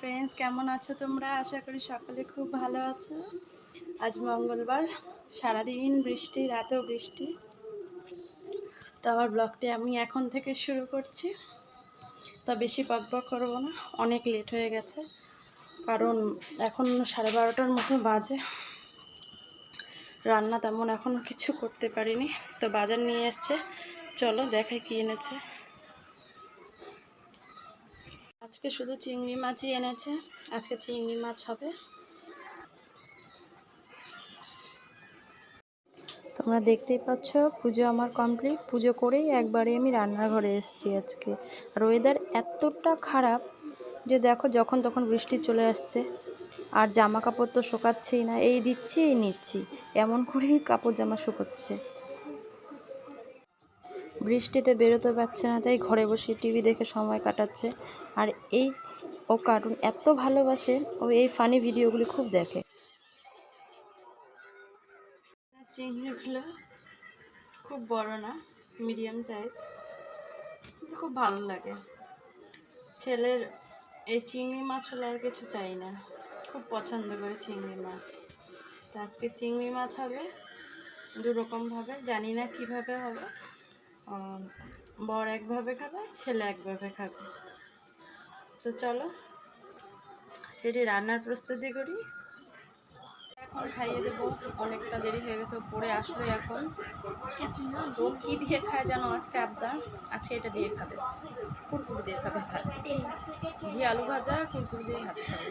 কেমন আছো তোমরা? আশা করি সকালে খুব ভালো আছো। আজ মঙ্গলবার, সারাদিন বৃষ্টি, রাতেও বৃষ্টি। তো আমার ব্লগটি আমি এখন থেকে শুরু করছি। তা বেশি বকবক করব না, অনেক লেট হয়ে গেছে। কারণ এখন সাড়ে বারোটার মতো বাজে। রান্না তেমন এখন কিছু করতে পারিনি। তো বাজার নিয়ে এসছে। চলো দেখাই কি এনেছে। আজকে শুধু চিংড়ি মাছই এনেছে। আজকে চিংড়ি মাছ হবে। তোমরা দেখতেই পাচ্ছ, পুজো আমার কমপ্লিট পুজো করেই একবারে আমি রান্নাঘরে এসেছি আজকে। আর ওয়েদার এতটা খারাপ যে দেখো, যখন তখন বৃষ্টি চলে আসছে। আর জামা কাপড় তো শুকাচ্ছেই না। এই দিচ্ছি, এই নিচ্ছি। এমন করেই কাপড় জামা শুকোচ্ছে। বৃষ্টিতে বেরোতে পারছে না, তাই ঘরে বসে টিভি দেখে সময় কাটাচ্ছে। আর এই ও কার্টুন এত ভালোবাসে, ও এই ফানি ভিডিওগুলি খুব দেখে। চিংড়িগুলো খুব বড় না, মিডিয়াম সাইজ। কিন্তু খুব ভালো লাগে। ছেলের এই চিংড়ি মাছ হলে আর কিছু চাই না। খুব পছন্দ করে চিংড়ি মাছ। তো আজকে চিংড়ি মাছ হবে দু রকমভাবে জানি না কীভাবে হবে। বর একভাবে খাবে, ছেলে একভাবে খাবে। তো চলো, সেটি রান্নার প্রস্তুতি করি। এখন খাইয়ে দেবো, অনেকটা দেরি হয়ে গেছে পড়ে আসলো এখন। ও কী দিয়ে খায় জানো আজকে আবদার? আজকে এটা দিয়ে খাবে, কুরকুরি দিয়ে খাবে ভাত। ঘি, আলু ভাজা, কুরকুরি দিয়ে ভাত খাবে।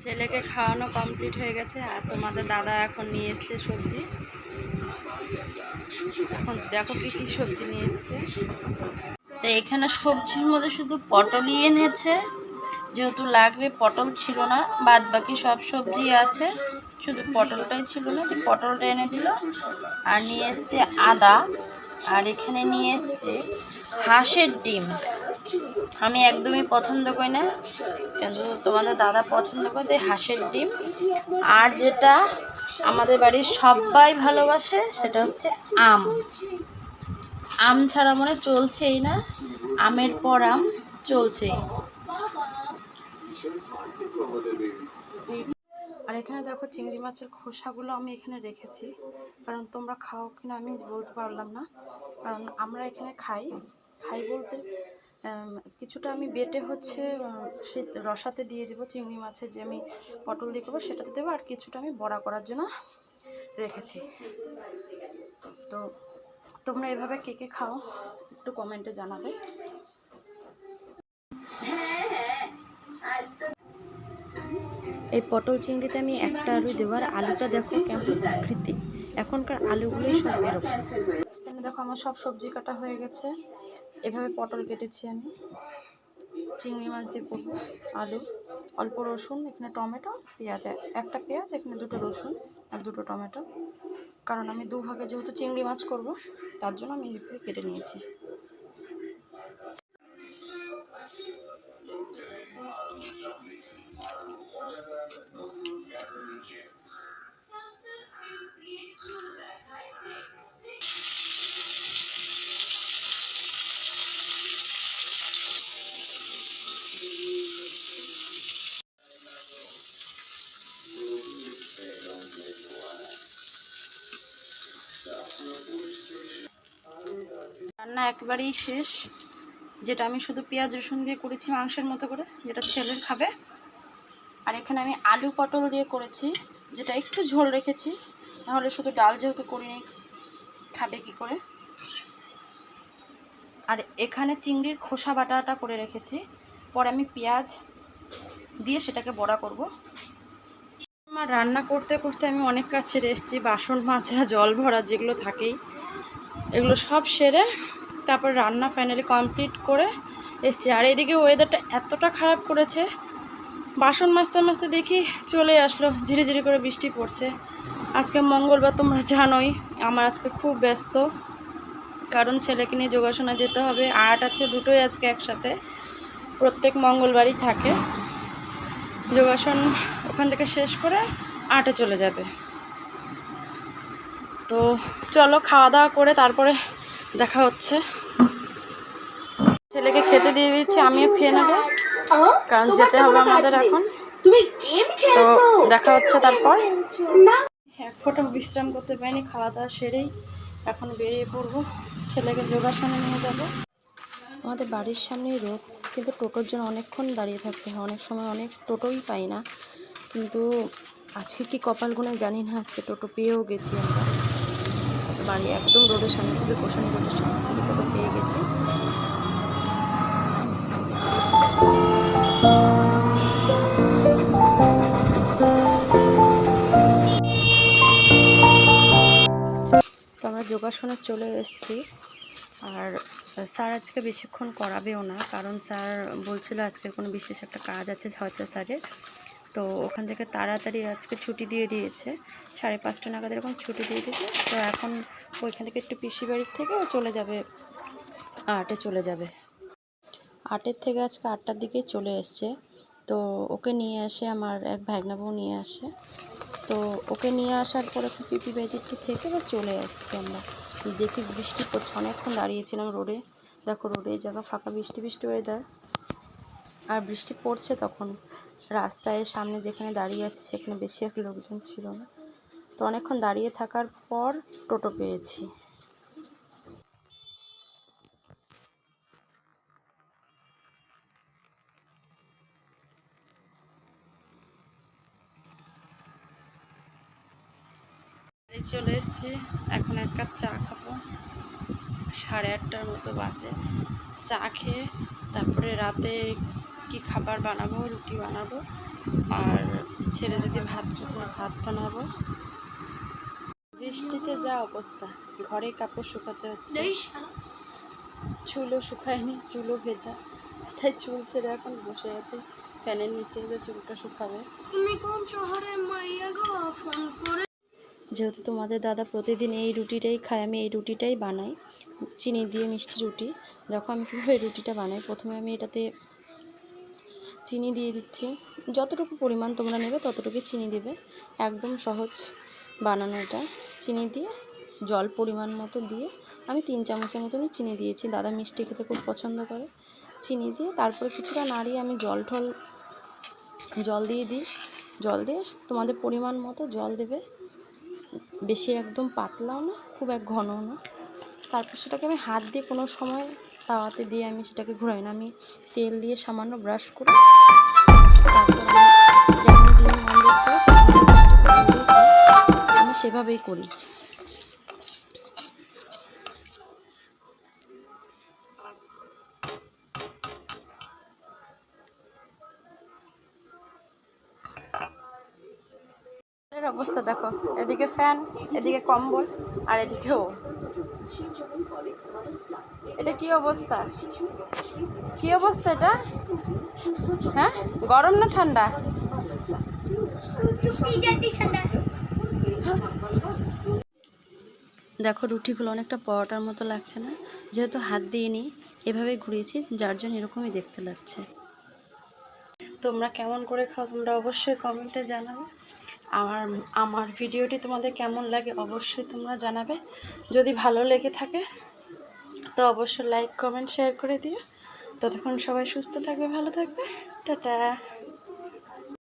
ছেলেকে খাওয়ানো কমপ্লিট হয়ে গেছে আর তোমাদের দাদা এখন নিয়ে এসছে সবজি। এখন দেখো কি কি সবজি নিয়ে এসছে। তো এখানে সবজির মধ্যে শুধু পটলই এনেছে। যেহেতু লাগবে, পটল ছিল না বাদ বাকি সব সবজি আছে। শুধু পটলটাই ছিল না পটলটা এনে দিল। আর নিয়ে এসছে আদা। আর এখানে নিয়ে এসছে হাঁসের ডিম। আমি একদমই পছন্দ করি না। কিন্তু তোমাদের দাদা পছন্দ করে হাঁসের ডিম। আর যেটা আমাদের বাড়ির সবাই ভালোবাসে, সেটা হচ্ছে আম। আম ছাড়া মনে চলছেই না। আমের পর আম চলছেই। আর এখানে দেখো চিংড়ি মাছের খোসাগুলো আমি এখানে রেখেছি। কারণ তোমরা খাও কিনা আমি বলতে পারলাম না। কারণ আমরা এখানে খাই। খাই বলতে কিছুটা আমি বেটে হচ্ছে সে রসাতে দিয়ে দেবো চিংড়ি মাছের যে আমি পটল দিয়ে করব সেটাতে দেবো, আর কিছুটা আমি বড়া করার জন্য রেখেছি। তো তোমরা এভাবে কে কে খাও একটু কমেন্টে জানাবে। এই পটল চিংড়িতে আমি একটা আলু দেবো, আর আলুটা দেখো কেমন আকৃতি। এখনকার আলুগুলোই সব এরকম। দেখো আমার সব সবজি কাটা হয়ে গেছে। এভাবে পটল কেটেছি আমি। চিংড়ি মাছ দিয়ে করব, আলু, অল্প রসুন, এখানে টমেটো, পেঁয়াজ, একটা পেঁয়াজ, এখানে দুটো রসুন আর দুটো টমেটো। কারণ আমি দুভাগে যেহেতু চিংড়ি মাছ করব, তার জন্য আমি এভাবে কেটে নিয়েছি। রান্না একবারেই শেষ। যেটা আমি শুধু পেঁয়াজ, রসুন দিয়ে করেছি মাংসের মতো করে, যেটা ছেলের খাবে। আর এখানে আমি আলু পটল দিয়ে করেছি, যেটা একটু ঝোল রেখেছি। নাহলে শুধু ডাল যেহেতু করিনি, খাবে কি করে? আর এখানে চিংড়ির খোসা বাটাটা করে রেখেছি। পরে আমি পেঁয়াজ দিয়ে সেটাকে বড়া করব। আমার রান্না করতে করতে আমি অনেক কাজ সেরে এসেছি। বাসন মাজা, জল ভরা যেগুলো থাকেই, এগুলো সব সেরে তারপর রান্না ফাইনালি কমপ্লিট করে এসছি। আর এদিকে ওয়েদারটা এতটা খারাপ করেছে, বাসন মাজতে মাজতে দেখি চলে আসলো, ঝিরিঝিরি করে বৃষ্টি পড়ছে। আজকে মঙ্গলবার তোমরা জানোই, আমার আজকে খুব ব্যস্ত, কারণ ছেলেকে নিয়ে যোগাসনে যেতে হবে আর্ট আছে, দুটোই আজকে একসাথে, প্রত্যেক মঙ্গলবারই থাকে। যোগাসন ওখান থেকে শেষ করে আটে চলে যাবে। তো চলো খাওয়া দাওয়া করে তারপরে দেখা হচ্ছে। খেতে দিয়ে দিচ্ছি আমিও খেয়ে নেব। কারণ যেতে হবে আমাদের এখন। তো দেখা হচ্ছে তারপর। এক ফোঁটা বিশ্রাম করতে পারিনি খাওয়া দাওয়া সেরেই এখন বেরিয়ে পড়ব। ছেলেকে যোগাসনে নিয়ে যাব। আমাদের বাড়ির সামনেই রোড কিন্তু টোটোর জন্য অনেকক্ষণ দাঁড়িয়ে থাকতে হয়। অনেক সময় অনেক টোটোই পাই না। কিন্তু আজকে কি কপাল গুনে জানি না আজকে টোটো পেয়েও গেছি আমরা। বাড়ি একদম রোডের সামনে থেকে কোশন রোডের সামনে থেকে টোটো পেয়ে গেছি। যোগাসনে চলে এসেছি। আর স্যার আজকে বেশিক্ষণ করাবেও না, কারণ স্যার বলছিল আজকে কোনো বিশেষ একটা কাজ আছে হয়তো স্যারের। তো ওখান থেকে তাড়াতাড়ি আজকে ছুটি দিয়ে দিয়েছে। সাড়ে পাঁচটা নাগাদ এরকম ছুটি দিয়ে দিয়েছে। তো এখন ওইখান থেকে একটু পিসি বাড়ির থেকে চলে যাবে, আটে চলে যাবে। আটের থেকে আজকে আটটার দিকেই চলে এসছে। তো ওকে নিয়ে আসে আমার এক ভাগনাবু নিয়ে আসে। তো ওকে নিয়ে আসার পরে পিপি বাড়িতে থেকে চলে আসছি আমরা। দেখি বৃষ্টি পড়ছে, অনেকক্ষণ দাঁড়িয়েছিলাম রোডে। দেখো রোডে জায়গা ফাঁকা বৃষ্টি বৃষ্টি ওয়েদার আর বৃষ্টি পড়ছে তখন। রাস্তায় সামনে যেখানে দাঁড়িয়ে আছে সেখানে বেশি এক লোকজন ছিল না। তো অনেকক্ষণ দাঁড়িয়ে থাকার পর টোটো পেয়েছি। বাড়ি চলে এসেছি। এখন এক কাপ চা খাব। সাড়ে আটটার মতো বাজে। চা খেয়ে তারপরে রাতে কি খাবার বানাবো রুটি বানাবো আর ছেলে যদি ভাত ভাত বানাবো। বৃষ্টিতে যা অবস্থা। ঘরে কাপড় শুকাতে হচ্ছে। চুলও শুকায়নি চুলও ভেজা। তাই চুল ছেড়ে এখন বসে আছে। ফ্যানের নিচে যে চুলটা শুকাবে। তুমি কোন শহরের মাইয়া গো? ফোন করে যেহেতু তোমাদের দাদা প্রতিদিন এই রুটিটাই খায়, আমি এই রুটিটাই বানাই। চিনি দিয়ে মিষ্টি রুটি। দেখো আমি কীভাবে রুটিটা বানাই। প্রথমে আমি এটাতে চিনি দিয়ে দিচ্ছি। যতটুকু পরিমাণ তোমরা নেবে ততটুকু চিনি দেবে। একদম সহজ বানানো এটা। চিনি দিয়ে জল পরিমাণ মতো দিয়ে আমি তিন চামচের মতনই চিনি দিয়েছি। দাদা মিষ্টি খেতে খুব পছন্দ করে। চিনি দিয়ে তারপরে কিছুটা নাড়িয়ে আমি জল ঠল, জল দিয়ে দিই। জল দিয়ে তোমাদের পরিমাণ মতো জল দেবে। বেশি একদম পাতলাও না, খুব এক ঘনও না তারপর সেটাকে আমি হাত দিয়ে কোনো সময় তাওয়াতে দিয়ে আমি সেটাকে ঘুরাই না আমি তেল দিয়ে সামান্য ব্রাশ করে তারপর আমি যেমন ডিম। আমি সেভাবেই করি ফ্যান এদিকে কম্বল, আর এদিকেও এটা কি অবস্থা? কি অবস্থা এটা? হ্যাঁ? গরম না ঠান্ডা? দেখো, রুটিগুলো অনেকটা পরোটার মতো লাগছে না? যেহেতু হাত দিয়ে নিই এভাবেই ঘুরিয়েছি, যার জন্য এরকমই দেখতে লাগছে। তোমরা কেমন করে খাও, তোমরা অবশ্যই কমেন্টে জানাবে। আমার আমার ভিডিওটি তোমাদের কেমন লাগে অবশ্যই তোমরা জানাবে। যদি ভালো লেগে থাকে, তো অবশ্যই লাইক কমেন্ট শেয়ার করে দিও। ততক্ষণ সবাই সুস্থ থাকবে, ভালো থাকবে। টাটা।